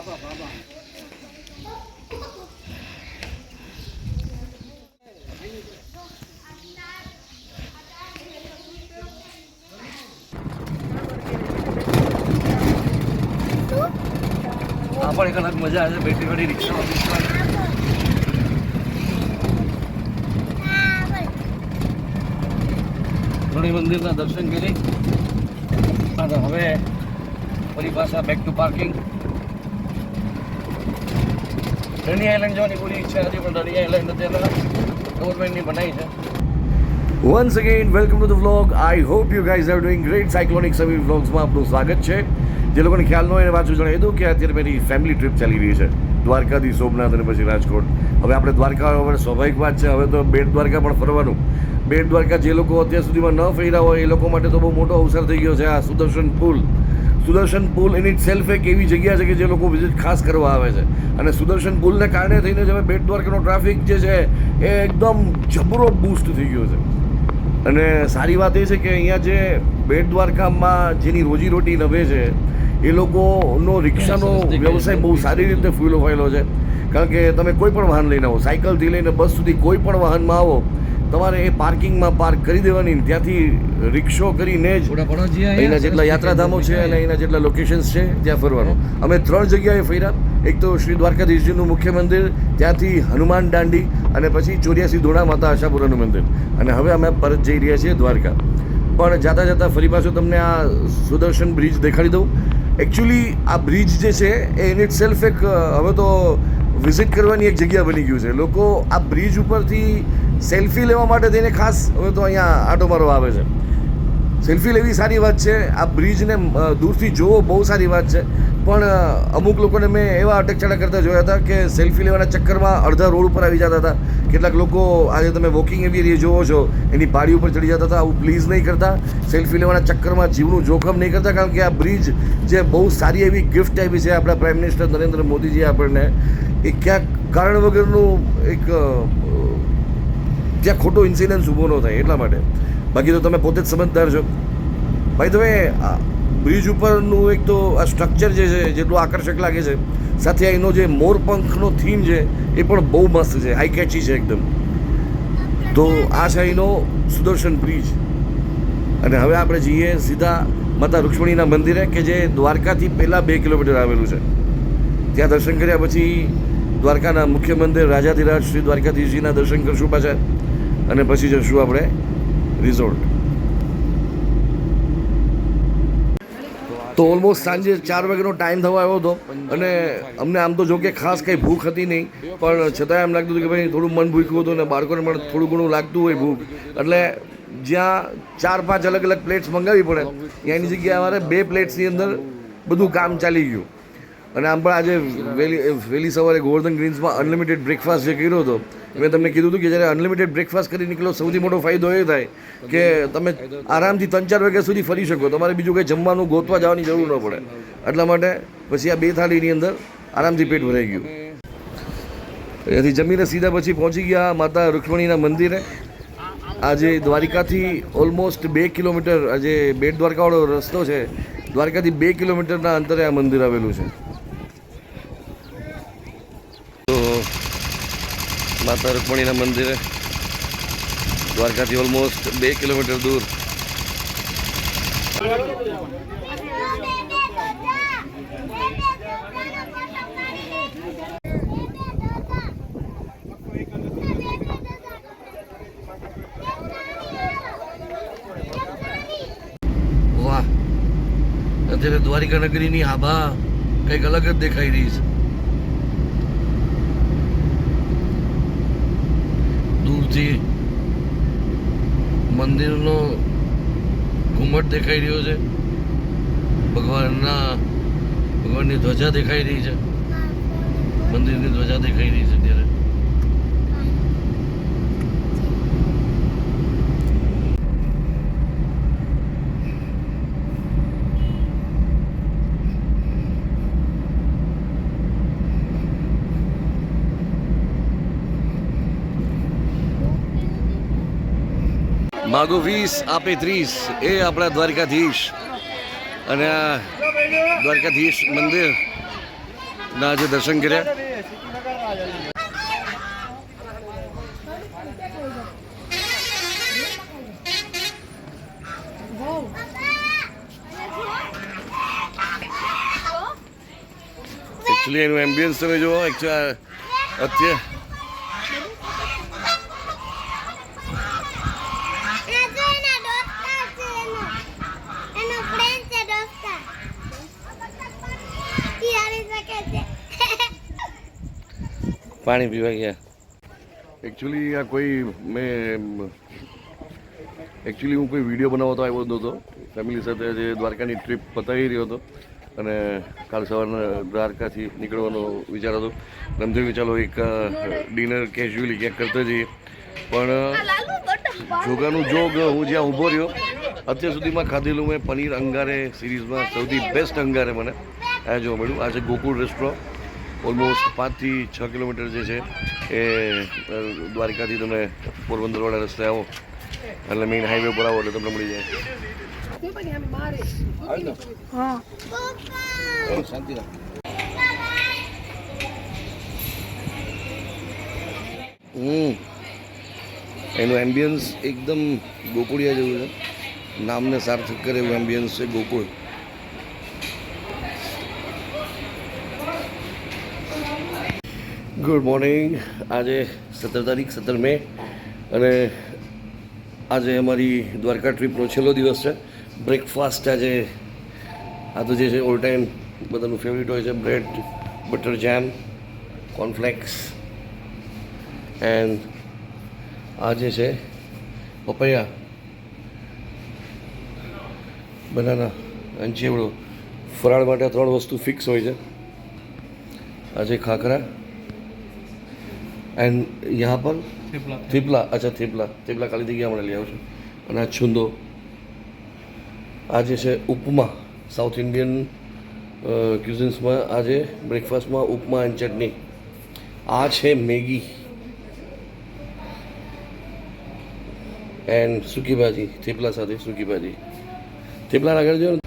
પણ એક અલગ મજા છે બેટરી વાળી રિક્ષા ઘણી મંદિરના દર્શન કરી. અને હવે ફરી પાછા બેક ટુ પાર્કિંગ રણી આઈલેન્ડ જવાની પૂરી ઈચ્છા હતી, પણ રણી આઈલેન્ડ અત્યારે ગવર્મેન્ટની બનાવી છે. Once again welcome to the vlog I hope you guys are doing great cyclonic સમી વ્લોગ્સમાં આપનું સ્વાગત છે. જે લોકોને ખ્યાલ ન હોય, એને પાછું જણાવી દઉં કે અત્યારે મારી ફેમિલી ટ્રીપ ચાલી રહી છે. દ્વારકાથી સોમનાથ અને પછી રાજકોટ. હવે આપણે દ્વારકા, હવે સ્વાભાવિક વાત છે, હવે તો બેટ દ્વારકા પણ ફરવાનું. બેટ દ્વારકા જે લોકો અત્યાર સુધીમાં ન ફર્યા હોય, એ લોકો માટે તો બહુ મોટો અવસર થઈ ગયો છે આ સુદર્શન પુલ. સુદર્શન પુલ એની સેલ્ફ એક એવી જગ્યા છે કે જે લોકો વિઝિટ ખાસ કરવા આવે છે. અને સુદર્શન પુલને કારણે થઈને જે બેટ દ્વારકાનો ટ્રાફિક જે છે એ એકદમ જબરો બૂસ્ટ થઈ ગયો છે. અને સારી વાત એ છે કે અહીંયા જે બેટ દ્વારકામાં જેની રોજીરોટી નભે છે એ લોકોનો રિક્ષાનો વ્યવસાય બહુ સારી રીતે ફૂલો ફાયેલો છે. કારણ કે તમે કોઈ પણ વાહન લઈને આવો સાયકલથી લઈને બસ સુધી કોઈ પણ વાહનમાં આવો તમારે એ પાર્કિંગમાં પાર્ક કરી દેવાની ત્યાંથી રિક્ષો કરીને જ અહીંના જેટલા યાત્રાધામો છે અને અહીંના જેટલા લોકેશન્સ છે ત્યાં ફરવાનું. અમે ત્રણ જગ્યાએ ફર્યા. એક તો શ્રી દ્વારકાધીશજીનું મુખ્ય મંદિર ત્યાંથી હનુમાન દાંડી અને પછી ચોર્યાસી ધોળા માતા આશાપુરાનું મંદિર. અને હવે અમે પરત જઈ રહ્યા છીએ દ્વારકા. પણ જાતા જતાં ફરી પાછું તમને આ સુદર્શન બ્રિજ દેખાડી દઉં. એકચ્યુઅલી આ બ્રિજ જે છે એ ઇન ઇટ સેલ્ફ એક હવે તો વિઝિટ કરવાની એક જગ્યા બની ગયું છે. લોકો આ બ્રિજ ઉપરથી સેલ્ફી લેવા માટે થઈને ખાસ હવે તો અહીંયા આટો મારવા આવે છે. સેલ્ફી લેવી સારી વાત છે, આ બ્રિજને દૂરથી જોવો બહુ સારી વાત છે. પણ અમુક લોકોને મેં એવા અટકચાળા કરતા જોયા હતા કે સેલ્ફી લેવાના ચક્કરમાં અડધા રોડ ઉપર આવી જતા હતા. કેટલાક લોકો આજે તમે વોકિંગ એવી જોવો છો, એની પાડી ઉપર ચડી જતા હતા, આવું પ્લીઝ નહીં કરતા. સેલ્ફી લેવાના ચક્કરમાં જીવનું જોખમ નહીં કરતા, કારણ કે આ બ્રિજ જે બહુ સારી એવી ગિફ્ટ આપી છે આપણા પ્રાઇમ મિનિસ્ટર નરેન્દ્ર મોદીજીએ આપણને, એ ક્યાંક કારણ વગરનું એક ત્યાં ખોટો ઇન્સિડન્સ ઊભો ન થાય, એટલા માટે. બાકી તો તમે પોતે જ સમજદાર છો. ભાઈ તમે બ્રિજ ઉપરનું એક તો આ સ્ટ્રક્ચર જે છે, જેટલું આકર્ષક લાગે છે, સાથે એનો જે મોરપંખનો થીમ છે, એ પણ બહુ મસ્ત છે હાઈ કેચી છે એકદમ. તો આ છે એનો સુદર્શન બ્રિજ અને હવે આપણે જઈએ સીધા માતા રૂક્ષ્મણીના મંદિરે, કે જે દ્વારકાથી પહેલાં બે કિલોમીટર આવેલું છે. ત્યાં દર્શન કર્યા પછી દ્વારકાના મુખ્ય મંદિર રાજાધિરાજ શ્રી દ્વારકાધીશજીના દર્શન કરશું પાછા. અને પછી જશું આપણે રિઝોર્ટ તો ઓલમોસ્ટ સાંજે ચાર વાગ્યાનો ટાઈમ થવા આવ્યો હતો. અને અમને આમ તો જો કે ખાસ કંઈ ભૂખ હતી નહીં. પણ છતાં એમ લાગતું હતું કે ભાઈ થોડું મન ભૂખ્યું હતું અને બાળકોને પણ થોડું ઘણું લાગતું હોય ભૂખ. એટલે જ્યાં ચાર પાંચ અલગ અલગ પ્લેટ્સ મંગાવી પડે, ત્યાંની જગ્યાએ અમારે બે પ્લેટ્સની અંદર બધું કામ ચાલી ગયું. અને આમ પણ આજે વહેલી વહેલી સવારે ગોવર્ધન ગ્રીન્સમાં અનલિમિટેડ બ્રેકફાસ્ટ જે કર્યો હતો, મેં તમને કીધું હતું કે જ્યારે અનલિમિટેડ બ્રેકફાસ્ટ કરી નીકળો, સૌથી મોટો ફાયદો એ થાય કે તમે આરામથી ત્રણ ચાર વાગ્યા સુધી ફરી શકો. તમારે બીજું કંઈ જમવાનું, ગોતવા જવાની જરૂર ન પડે. એટલા માટે પછી આ બે થાળીની અંદર આરામથી પેટ ભરાઈ ગયું. અહીંયાથી જમીને સીધા પછી પહોંચી ગયા માતા રૂક્ષ્મણીના મંદિરે. આજે દ્વારિકાથી ઓલમોસ્ટ બે કિલોમીટર આજે બેટ દ્વારકાવાળો રસ્તો છે. દ્વારકાથી બે કિલોમીટરના અંતરે આ મંદિર આવેલું છે. માતા રૂક્ષ્મણીના મંદિરે. દ્વારકાથી ઓલમોસ્ટ બે કિલોમીટર દૂર. વાહ. અત્યારે દ્વારિકા નગરીની આભા કંઈક અલગ જ દેખાઈ રહી છે. દૂરથી મંદિરનો ઘુમ્મટ દેખાઈ રહ્યો છે. ભગવાનના, ભગવાનની ધ્વજા દેખાઈ રહી છે. મંદિરની ધ્વજા દેખાઈ રહી છે અત્યારે. માગો વીસ, આપે ત્રીસ. એ આપણા દ્વારકાધીશ. અને આ દ્વારકાધીશ મંદિર. ના, આજે દર્શન કર્યા. એકચ્યુઅલી એનું એમ્બિયન્સ તમે જુઓ અત્યારે પાણી પીવા ગયા. એકચ્યુઅલી આ કોઈ મેં એકચ્યુઅલી હું કોઈ વીડિયો બનાવતો આવ્યો નહોતો. ફેમિલી સાથે જે દ્વારકાની ટ્રીપ પતાવી રહ્યો હતો અને કાલ સવારના દ્વારકાથી નીકળવાનો વિચાર હતો. થયું કે ચાલો એક ડિનર કેઝ્યુઅલી ક્યાંક કરતા જઈએ. પણ જોગાનું જોગ હું જ્યાં ઊભો રહ્યો, અત્યાર સુધીમાં ખાધેલું મેં પનીર અંગારે સિરીઝમાં સૌથી બેસ્ટ અંગારે મને આ જોવા મળ્યું. આ છે ગોકુળ રેસ્ટોરન્ટ ઓલમોસ્ટ પાંચથી છ કિલોમીટર જે છે એ દ્વારિકાથી તમે પોરબંદરવાળા રસ્તે આવો. એટલે મેઇન હાઈવે પર આવો એટલે તમને મળી જાય. શાંતિ હમ. એનું એમ્બિયન્સ એકદમ ગોકુળિયા જેવું છે. નામને સાર્થક કરે એવું એમ્બિયન્સ છે ગોકુળ. ગુડ મોર્નિંગ આજે સત્તર તારીખ, સત્તર મે અને આજે અમારી દ્વારકા ટ્રીપનો છેલ્લો દિવસ છે. બ્રેકફાસ્ટ આજે, આ તો જે છે ઓલ ટાઈમ બધાનું ફેવરિટ હોય છે. બ્રેડ બટર જેમ કોર્નફ્લેક્સ એન્ડ આ જે છે પપૈયા, બનાના અને ચેવડો. ફરાળ માટે ત્રણ વસ્તુ ફિક્સ હોય છે. આજે ખાખરા એન્ડ યહાં પર થેપલા અચ્છા થેપલા થેપલા ખાલી જગ્યા મને લઈ આવજો અને આ છુંદો આ જે છે ઉપમા સાઉથ ઇન્ડિયન ક્યુઝિન્સમાં આજે બ્રેકફાસ્ટમાં ઉપમા એન્ડ ચટણી આ છે મેગી એન્ડ સૂકી ભાજી થેપલા સાથે સૂકી ભાજી થેપલા આગળ જો ને